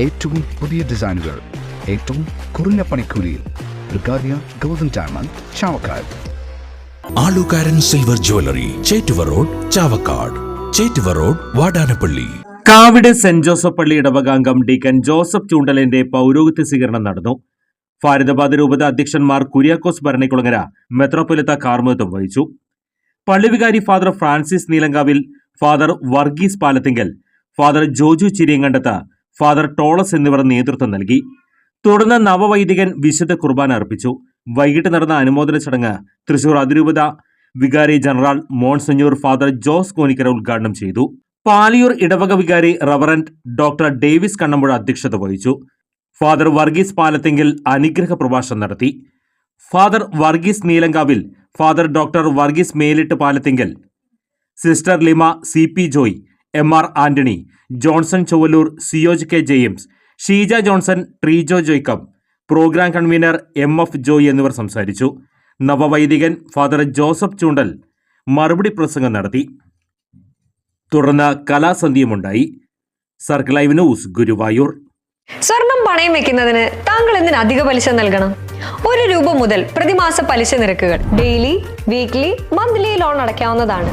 ഏറ്റവും പുതിയ ഡിസൈനുകൾ ഏറ്റവും കുറഞ്ഞ പണിക്കൂലിയിൽ ബ്രിഗാദിയ golden diamond Chavakkad. Alukkaran silver jewellery Chettuva road Chavakkad. Chettuva road Vadanappally. Kavid Saint Joseph പള്ളി ഇടവകാംഗം ഡീക്കൻ ജോസഫ് ചൂണ്ടലിന്റെ പൗരോഹിത്യ സ്വീകരണം നടന്നു. ഫാരിദാബാദ് രൂപത അധ്യക്ഷന്മാർ കുര്യാക്കോസ് ഭരണിക്കുളങ്ങര മെത്രോപൊലിത്ത കാർമത്വം വഹിച്ചു. പള്ളിവികാരി Father Francis Neelankavil Father Varghese Palathingal Father Joju Chiriyankandath Father Tolas എന്നിവർ നേതൃത്വം നൽകി. തുടർന്ന് നവവൈദികൻ വിശുദ്ധ കുർബാന അർപ്പിച്ചു. വൈകിട്ട് നടന്ന അനുമോദന ചടങ്ങ് തൃശൂർ അതിരൂപത വികാരി general Monsignor Father Jose Konikkara ഉദ്ഘാടനം ചെയ്തു. പാലിയൂർ ഇടവക വികാരി റവറന്റ് ഡോക്ടർ ഡേവിസ് കണ്ണമ്പുഴ അധ്യക്ഷത വഹിച്ചു. ഫാദർ വർഗീസ് പാലത്തെങ്കിൽ അനുഗ്രഹ പ്രഭാഷണം നടത്തി. Father Varghese Neelankavil Father doctor Varghese Melittu Palathingal. Sister Lima C P Joy M R Antony Johnson Chowalloor Siyoj K James Sheeja Johnson Treejo Jacob programme convener M F Joy എന്നിവർ സംസാരിച്ചു. നവവൈദികൻ father Joseph ചൂണ്ടൽ മറുപടി പ്രസംഗം നടത്തി. തുടർന്ന് കലാസന്ധ്യമുണ്ടായി. Circle live news Guruvayur. സ്വർണം പണയം വെക്കുന്നതിന് താങ്കൾ എന്തിന് അധിക പലിശ നൽകണം? ഒരു രൂപ മുതൽ പ്രതിമാസ പലിശ നിരക്കുകൾ ഡെയിലി വീക്ക്ലി മന്ത്ലി ലോൺ അടയ്ക്കാവുന്നതാണ്.